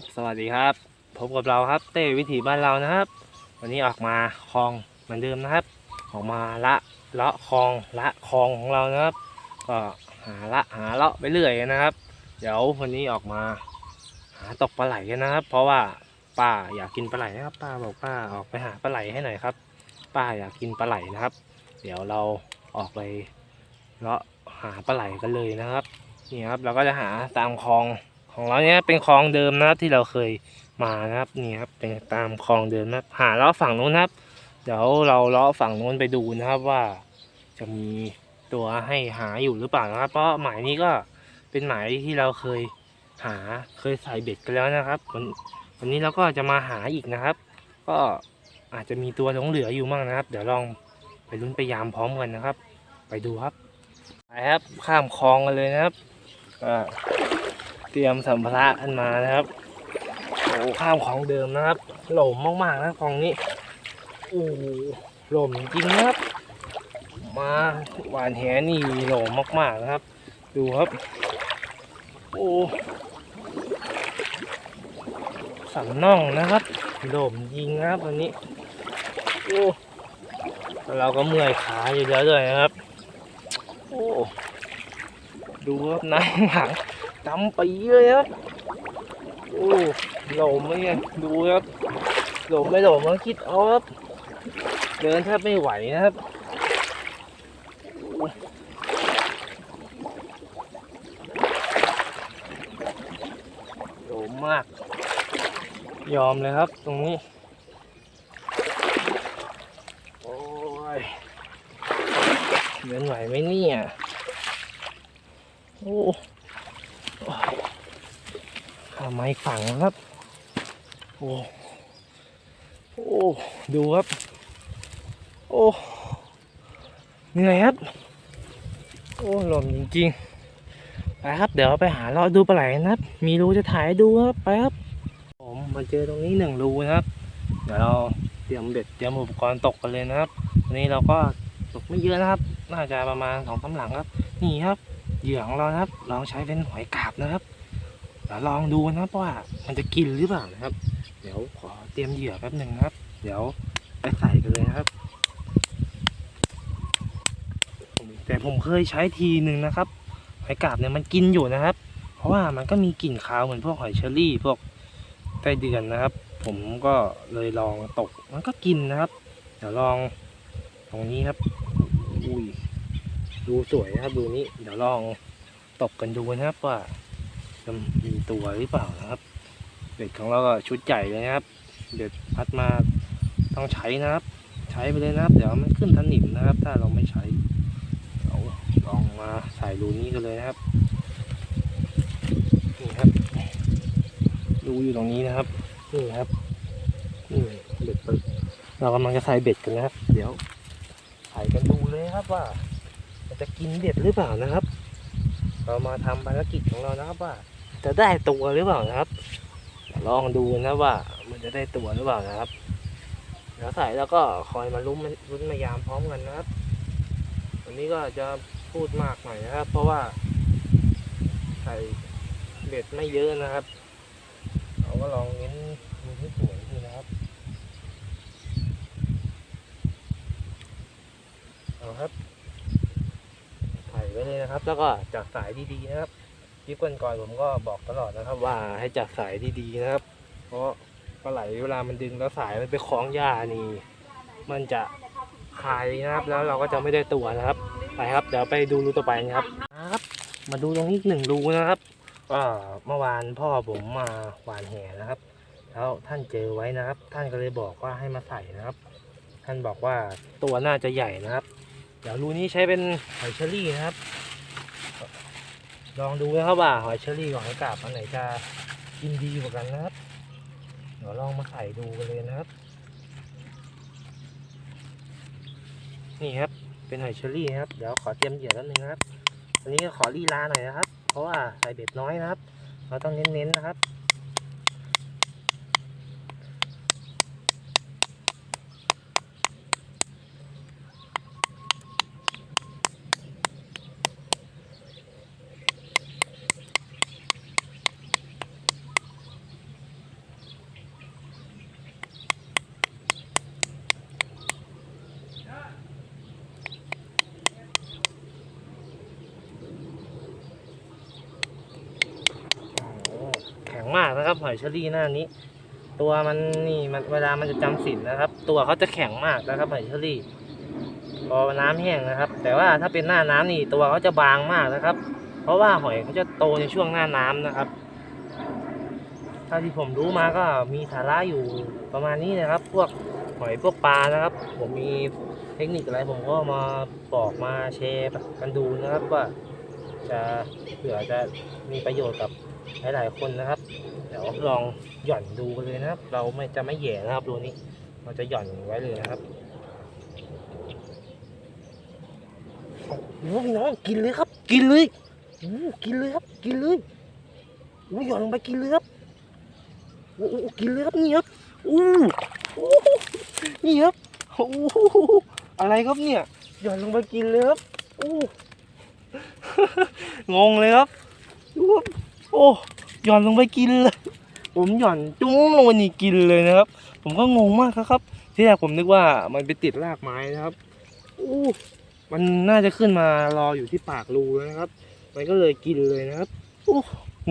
บสวัสดีครับ พบกับเราครับ เต้วิถีบ้านเรานะครับ วันนี้ออกมาคลองเหมือนเดิมนะครับ ออกมาละเลาะคลองละคลองของเรานะครับ ก็หาละหาเลาะไปเรื่อยนะครับ เดี๋ยววันนี้ออกมา หาตกปลาไหลกันนะครับ เพราะว่าป้าอยากกินปลาไหลนะครับ ป้าบอกป้าออกไปหาปลาไหลให้หน่อยครับ ป้าอยากกินปลาไหลนะครับ เดี๋ยวเราออกไปเลาะหาปลาไหลกันเลยนะครับ นี่ครับเราก็จะหาตามคลอง ของเราเนี้ยเป็นคลองเดิมนะครับที่เราเคยมานะครับนี่ครับเป็นตามคลองเดิมนะครับหาเลาะฝั่งนู้นนะครับ เดี๋ยวเราเลาะฝั่งนู้นไปดูนะครับว่าจะมีตัวให้หาอยู่หรือเปล่านะครับ เพราะหมายนี้ก็เป็นหมายที่เราเคยหาเคยใส่เบ็ดกันแล้วนะครับวันวันนี้เราก็จะมาหาอีกนะครับ ก็อาจจะมีตัวหลงเหลืออยู่มั่งนะครับ เดี๋ยวลองไปลุ้นไปยามพร้อมกันนะครับ ไปดูครับไปครับข้ามคลองกันเลยนะครับก็ เตรียมสัมภาระอันมานะครับโอ้ข้ามคลองเดิมนะครับ หล่มมากๆนะคลองนี้โอ้หล่มจริงๆนะครับ มาหวานแหนี่หล่มมากๆนะครับ ดูครับ โอ้สันน่องนะครับหล่มจริงนะครับวันนี้โอ้เราก็เมื่อยขาอยู่แล้วด้วยนะครับ โอ้ดูครับน้ำหลัง ดำปีเลยครับโอ้หลมไมเนี่ยดูครับหลมไม่หลมมาคิดเอาครับเดินแทบไม่ไหวนะครับโหลมมาก ยอมเลยครับ ตรงนี้ โอ้ยเดินไหวไหมเนี่ย โอ้ ขาไม้ฝังครับ โอ้โอ้ ดูครับ โอ้เหนื่อยครับ โอ้หล่มจริงๆ ไปครับ เดี๋ยวไปหาเลาะดูปลาไหลนะครับ มีรูจะถ่ายดูครับ ไปครับ ผมมาเจอตรงนี้หนึ่งรูนะครับ เดี๋ยวเราเตรียมเบ็ดเตรียมอุปกรณ์ตกกันเลยนะครับวันนี้เราก็ตกไม่เยอะนะครับ น่าจะประมาณสองสาหลังครับ นี่ครับ เหยื่อของเรานะครับ ลองใช้เป็นหอยกาบนะครับเดี๋ยวลองดูนะครับว่ามันจะกินหรือเปล่านะครับ เดี๋ยวขอเตรียมเหยื่อแป๊บหนึ่งนะครับ เดี๋ยวไปใส่กันเลยนะครับ แต่ผมเคยใช้ทีหนึ่งนะครับ หอยกาบเนี่ยมันกินอยู่นะครับ เพราะว่ามันก็มีกลิ่นคาวเหมือนพวกหอยเชอรี่พวกไส้เดือนนะครับ ผมก็เลยลองตกมันก็กินนะครับ เดี๋ยวลองตรงนี้ครับอุ้ย ดูสวยนะครับดูนี้เดี๋ยวลองตบกันดูนะครับว่าจะมีตัวหรือเปล่านะครับเบ็ดของเราก็ชุดใหญ่เลยนะครับเบ็ดพัดมาต้องใช้นะครับ ใช้ไปเลยนะครับ เดี๋ยวมันขึ้นสนิมนะครับ ถ้าเราไม่ใช้เดี๋ยวลองมาใส่รูนี้กันเลยนะครับนี่ครับดูอยู่ตรงนี้นะครับนี่ครับนี่เบ็ดปึกเรากำลังจะใส่เบ็ดกันนะครับ เดี๋ยวใส่กันดูเลยครับว่า จะกินเด็ดหรือเปล่านะครับ เรามาทำภารกิจของเรานะครับว่า จะได้ตัวหรือเปล่านะครับลองดูนะว่า มันจะได้ตัวหรือเปล่านะครับเดี๋ยวใส่แล้วก็คอยมาลุ้นลุ้นมายามพร้อมกันนะครับ วันนี้ก็จะพูดมากหน่อยนะครับ เพราะว่า ใส่เบ็ดไม่เยอะนะครับ เราก็ลองเน้นดูที่สวยดูนะครับเอาครับ ไว้เลยนะครับ แล้วก็จับสายดีๆนะครับคลิปก่อนๆผมก็บอกตลอดนะครับ ว่าให้จับสายดีๆนะครับ เพราะปลาไหลเวลามันดึงแล้วสายมันไปคล้องหญ้านี่ มันจะคายนะครับ แล้วเราก็จะไม่ได้ตัวนะครับ ไปครับ เดี๋ยวไปดูรูต่อไปนะครับนะครับ มาดูตรงนี้อีกหนึ่งรูนะครับก็เมื่อวานพ่อผมมาหวานแหนะครับ แล้วท่านเจอไว้นะครับ ท่านก็เลยบอกว่าให้มาใส่นะครับ ท่านบอกว่าตัวน่าจะใหญ่นะครับ เดี๋ยวรูนี้ใช้เป็นหอยเชอรี่นะครับ ลองดูนะครับว่าหอยเชอรี่กับหอยกาบอันไหนจะกินดีกว่ากันนะครับ เดี๋ยวลองมาใส่ดูกันเลยนะครับ นี่ครับเป็นหอยเชอรี่นะครับ เดี๋ยวขอเตรียมเหยื่อแป๊บนึงนะครับอันนี้ก็ขอลีลาหน่อยนะครับ เพราะว่าใส่เบ็ดน้อยนะครับ เราต้องเน้นๆนะครับ มาก นะครับ หอยเชอรี่หน้านี้ ตัวมันนี่มันเวลามันจะจำศีลนะครับ ตัวเขาจะแข็งมากนะครับหอยเชอรี่พอน้ำแห้งนะครับ แต่ว่าถ้าเป็นหน้าน้ำนี่ตัวเขาจะบางมากนะครับ เพราะว่าหอยเขาจะโตในช่วงหน้าน้ำนะครับเท่าที่ผมรู้มาก็มีสาระอยู่ประมาณนี้นะครับ พวกหอยพวกปลานะครับ ผมมีเทคนิคอะไรผมก็มาบอกมาแชร์กันดูนะครับว่าจะเผื่อจะมีประโยชน์กับหลาย ๆ คนนะครับ ดี๋ยวลองหย่อนดูเลยนะครับ เราไม่จะไม่แย่นะครับรูนี้ เราจะหย่อนไว้เลยนะครับโอ้โหพี่น้องกินเลยครับ กินเลยโอ้กินเลยครับ กินเลยโอ้หย่อนลงไปกินเลยครับโอ้กินเลยครับนี่ครับโอ้โหนี่ครับโอ้โหอะไรครับเนี่ยหย่อนลงไปกินเลยครับโอ้งงเลยครับดูครับโอ้ หย่อนลงไปกินเลย ผมหย่อนจุ้งลงไปนี่กินเลยนะครับ ผมก็งงมากครับ ที่แรกผมนึกว่ามันไปติดรากไม้นะครับอู้มันน่าจะขึ้นมารออยู่ที่ปากรูนะครับ มันก็เลยกินเลยนะครับอู้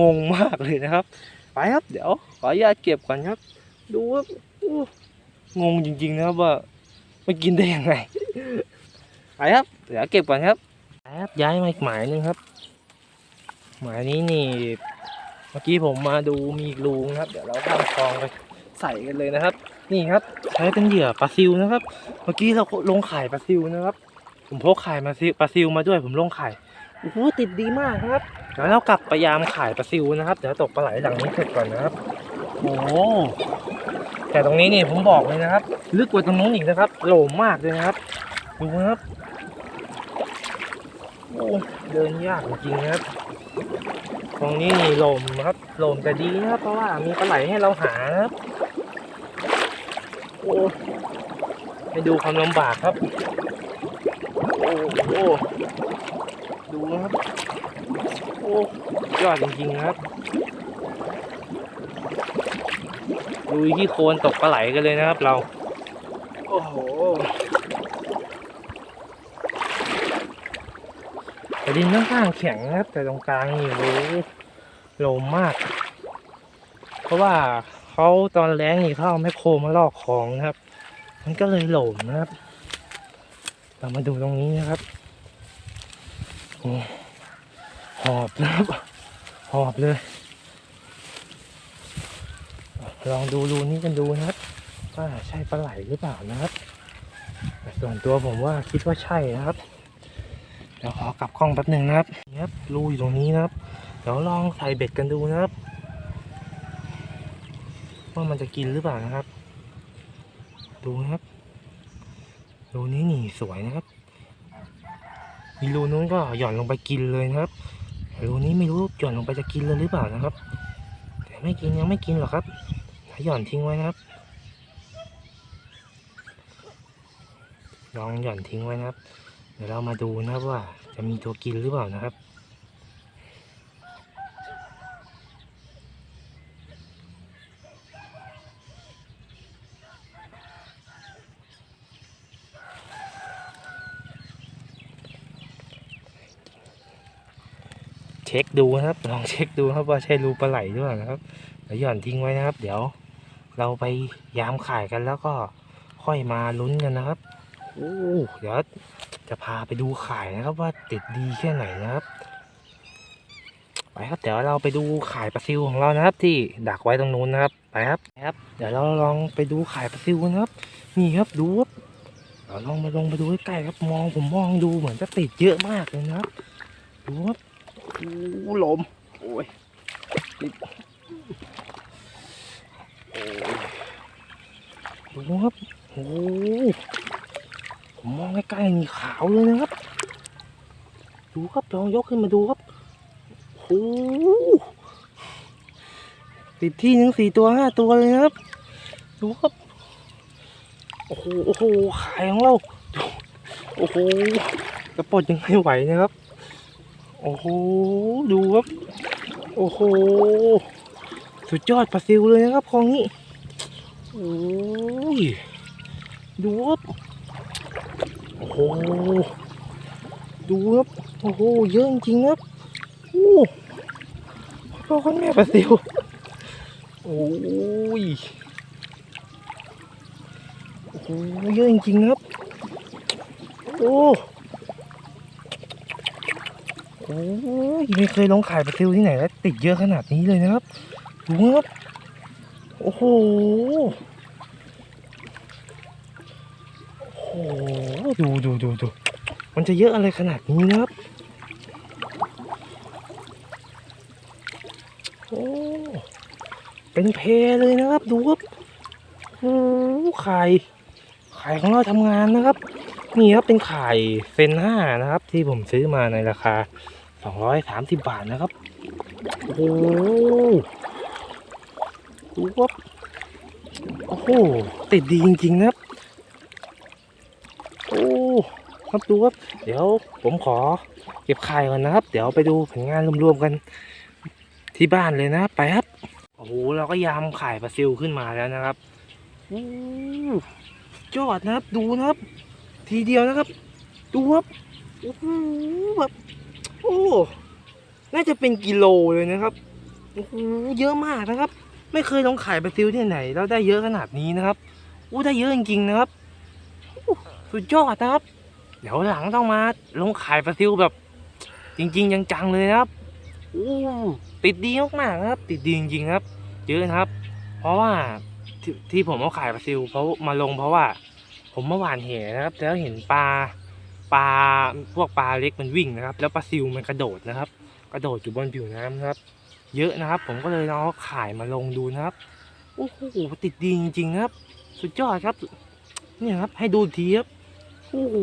งงมากเลยนะครับ ไปครับ เดี๋ยว ขออนุญาตเก็บก่อนครับ ดูครับอู้งงจริงๆนะครับว่ามันกินได้ยังไง ไปครับ เดี๋ยวเก็บก่อนครับไปครับย้ายมาอีกหมายหนึงครับ หมายนี้นี่ มื่อกี้ผมมาดูมีรูนะครับ เดี๋ยวเราข้ามคลองไปใส่กันเลยนะครับ นี่ครับ ใช้เป็นเหยื่อปลาซิวนะครับ เมื่อกี้เราลงข่ายปลาซิวนะครับ ผมพกข่ายมาซิปลาซิวมาด้วยผมลงข่ายโอ้โหติดดีมากครับเดี๋ยวเรากลับไปยามข่ายปลาซิวนะครับเดี๋ยวตกปลาไหลหลังนี้เสร็จก่อนนะครับโอ้แต่ตรงนี้นี่ผมบอกเลยนะครับ ลึกกว่าตรงนู้นอีกนะครับโหลมมากเลยนะครับ ดูนะครับโอ้เดินยากจริงๆนะครับ ตรงนี้นี่ลมครับลมแต่ดีนะครับ เพราะว่ามีปลาไหลให้เราหาครับโอ้ให้ดูความลำบากครับ โอ้โหดูครับ โอ้ยอดจริงๆครับดูที่โคนตกปลาไหลกันเลยนะครับเรา โอ้โหแต่ ดินค่อนข้างแข็งนะครับแต่ตรงกลางนี่โอ้โหลมมาก เพราะว่าเขาตอนแรงนี่เขาเอาแมคโครมาลอกคลองนะครับ มันก็เลยหลมนะครับ เรามาดูตรงนี้นะครับหอบนะครับหอบเลย ลองดูรูนี้กันดูนะครับว่าใช่ปลาไหลหรือเปล่านะครับแต่ส่วนตัวผมว่าคิดว่าใช่นะครับ เดี๋ยวขอกลับกล้องแป๊บหนึ่งนะครับนี่ครับรูอยู่ตรงนี้นะครับ เดี๋ยวลองใส่เบ็ดกันดูนะครับ ว่ามันจะกินหรือเปล่านะครับ ดูนะครับรูนี้หนีสวยนะครับมีรูนู้นก็หย่อนลงไปกินเลยนะครับรูนี้ไม่รู้หย่อนลงไปจะกินเลยหรือเปล่านะครับ แต่ไม่กินยังไม่กินหรอกครับหย่อนทิ้งไว้นะครับลองหย่อนทิ้งไว้นะครับ เดี๋ยวเรามาดูนะครับว่าจะมีตัวกินหรือเปล่านะครับ เช็คดูนะครับ ลองเช็คดูครับว่าใช่รูปลาไหลหรือเปล่านะครับเดี๋ยวหย่อนทิ้งไว้นะครับ เดี๋ยวเราไปยามข่ายกันแล้วก็ค่อยมาลุ้นกันนะครับโอ้เดี๋ยว จะพาไปดูข่ายนะครับว่าติดดีแค่ไหนนะครับ ไปครับเดี๋ยวเราไปดูข่ายปลาซิวของเรานะครับ ที่ดักไว้ตรงนู้นนะครับ ไปครับไปครับ เดี๋ยวเราลองไปดูข่ายปลาซิวนะครับ นี่ครับดูครับเราลองมาลงไปดูใกล้ครับมองผมมองดูเหมือนจะติดเยอะมากเลยนะครับ ดูครับโอ้ลมโอ้ยติดโอ้ดูครับโอ้ มองใกล้ๆนี่ขาวเลยนะครับ ดูครับลองยกขึ้นมาดูครับโอ้ติดที่หนึ่งสี่ตัวห้าตัวเลยนะครับ ดูครับ โอ้โหโอ้โหขายของเรา โอ้โหกระปดยังไม่ไหวนะครับ โอ้โห ดูครับ โอ้โห สุดยอดปลาซิวเลยนะครับคลองนี้ โอ้ย ดูครับ โอ้โห ดูครับ โอ้โห เยอะจริงๆครับโอ้พ่อคนแม่ปลาซิว โอ้ย โอ้โห เยอะจริงๆครับ โอ้โอ้ยไม่เคยลองขายปลาซิวที่ไหนแล้วติดเยอะขนาดนี้เลยนะครับ ดูครับ โอ้โห โอ้โห ดูดูดูดูมันจะเยอะอะไรขนาดนี้นะครับ โอ้ เป็นเพเลยนะครับ ดูครับโอ้ไข่ ไข่ของเราทำงานนะครับ นี่ครับเป็นไข่เซนห้านะครับ ที่ผมซื้อมาในราคา 230 บาทนะครับ โอ้ดูครับโอ้โหติดดีจริงๆนะครับ โอ้ ครับดูครับ เดี๋ยวผมขอเก็บไข่ก่อนนะครับ เดี๋ยวไปดูผลงานรวมๆกัน ที่บ้านเลยนะไปครับโอ้โหเราก็ยำไข่ปลาซิลขึ้นมาแล้วนะครับโอ้ยอดนะครับดูนะครับ ทีเดียวนะครับ ดูครับโอ้โหแบบโอ้น่าจะเป็นกิโลเลยนะครับโอ้โหเยอะมากนะครับ ไม่เคยลองขายปลาซิลที่ไหนแล้วได้เยอะขนาดนี้นะครับโอ้ได้เยอะจริงๆนะครับสุดยอดนะครับ ดี๋ยวหลังต้องมาลงขายปลาซิลแบบ จริง ๆ จังๆเลยครับโอ้ติดดีมากๆครับ ติดดีจริงๆครับเยอะนะครับ เพราะว่าที่ที่ผมเอาขายปลาซิลเพราะมาลงเพราะว่า ผมเมื่อวานเห็นนะครับ แล้วเห็นปลาปลาพวกปลาเล็กมันวิ่งนะครับ แล้วปลาซิลมันกระโดดนะครับ กระโดดอยู่บนผิวน้ำนะครับ เยอะนะครับ ผมก็เลยเอาขายมาลงดูนะครับโอ้โหติดดีจริงๆครับ สุดยอดครับเนี่ยครับให้ดูทีครับ โอ้โห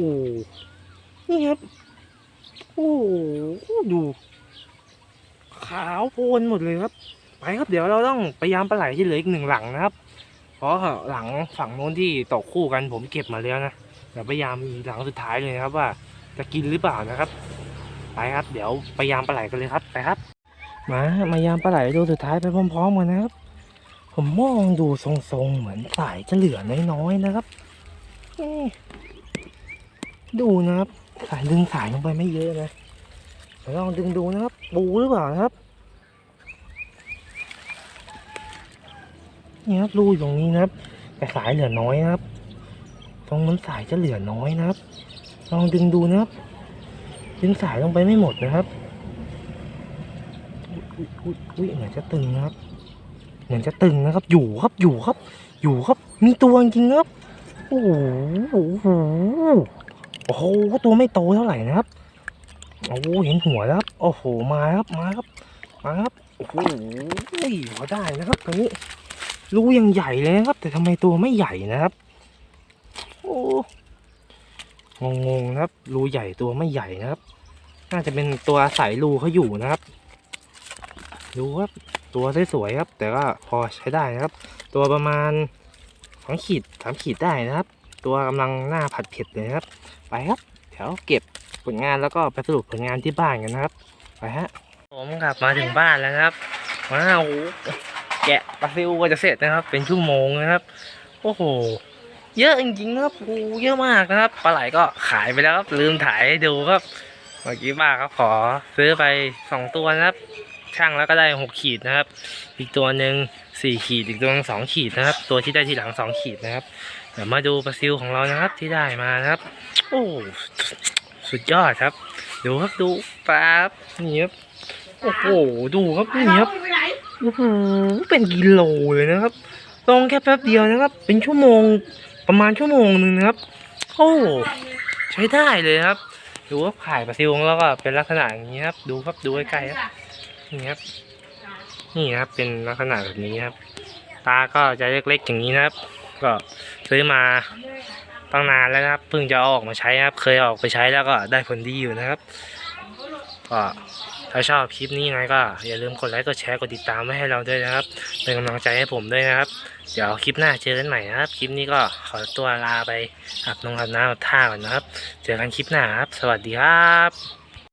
นี่ครับ โอ้โหดู ขาวโพลนหมดเลยครับ ไปครับเดี๋ยวเราต้องพยายามปลาไหลที่เหลืออีกหนึ่งหลังนะครับ เพราะหลังฝั่งโน้นที่ตกคู่กันผมเก็บมาแล้วนะเดี๋ยวพยายามหลังสุดท้ายเลยนะครับว่า จะกินหรือเปล่านะครับ ไปครับ เดี๋ยวพยายามปลาไหลกันเลยครับไปครับ มามายามปลาไหลดูสุดท้ายไปพร้อมๆกันนะครับ ผมมองดูทรงๆเหมือนสายจะเหลือน้อยๆนะครับ ดูนะครับ สายดึงสายลงไปไม่เยอะนะลองดึงดูนะครับ ปูหรือเปล่านะครับ นี่ครับรูอยู่ตรงนี้นะครับ แต่สายเหลือน้อยนะครับ ตรงนั้นสายจะเหลือน้อยนะครับ ลองดึงดูนะครับ ดึงสายลงไปไม่หมดนะครับ อุ้ยอุ้ยอุ้ยเหมือนจะตึงนะครับ เหมือนจะตึงนะครับ อยู่ครับ อยู่ครับ อยู่ครับ มีตัวจริงครับ โอ้โห โอ้โหตัวไม่โตเท่าไหร่นะครับโอ้โหเห็นหัวแล้วครับโอ้โหมาครับมาครับมาครับโอ้โหพอได้นะครับตัวนี้รูยังใหญ่เลยนะครับ แต่ทำไมตัวไม่ใหญ่นะครับ โอ้งงๆนะครับ รูใหญ่ตัวไม่ใหญ่นะครับ น่าจะเป็นตัวอาศัยรูเขาอยู่นะครับ ดูครับตัวสวยๆครับ แต่ก็พอใช้ได้นะครับ ตัวประมาณสองขีดสามขีดได้นะครับ ตัวกำลังหน้าผัดเผ็ดเลยครับ ไปครับเดี๋ยวเก็บผลงานแล้วก็ไปสรุปผลงานที่บ้านกันนะครับไปฮะผมกลับมาถึงบ้านแล้วครับว้าวแกะปลาซิวก็จะเสร็จนะครับ เป็นชั่วโมงนะครับ โอ้โห เยอะจริงๆนะครับโอ้เยอะมากนะครับปลาไหลก็ขายไปแล้วครับลืมถ่ายให้ดูครับเมื่อกี้ป้าครับขอซื้อไปสองตัวนะครับช่างแล้วก็ได้หกขีดนะครับ อีกตัวหนึ่งสี่ขีดอีกตัวหนึงสองขีดนะครับ ตัวที่ได้ทีหลังสองขีดนะครับ เดี๋ยวมาดูปลาซิวของเรานะครับที่ได้มานะครับ โอ้สุดยอดครับ ดูครับดูปลาครับนี่ครับโอ้โหดูครับนี่ครับโอ้โหเป็นกิโลเลยนะครับลงแค่แป๊บเดียวนะครับ เป็นชั่วโมงประมาณชั่วโมงหนึ่งนะครับ โอ้ใช้ได้เลยครับ ดูว่าขายปลาซิวของเราก็เป็นลักษณะอย่างนี้ครับ ดูครับดูใกล้ๆครับนี่ครับ นี่ครับเป็นลักษณะแบบนี้ครับ ตาก็จะเล็กๆอย่างนี้นะครับ ก็ซื้อมาตั้งนานแล้วนะครับเพิ่งจะออกมาใช้นะครับ เคยอออกไปใช้แล้วก็ได้ผลดีอยู่นะครับก็ถ้าชอบคลิปนี้ยังไงก็อย่าลืมกดไลค์กดแชร์กดติดตามไว้ให้เราด้วยนะครับ เป็นกำลังใจให้ผมด้วยนะครับ เดี๋ยวคลิปหน้าเจอกันใหม่นะครับ คลิปนี้ก็ขอตัวลาไปอาบน้ำอาบน้ำอาบท่าก่อนนะครับ เจอกันคลิปหน้าครับ สวัสดีครับ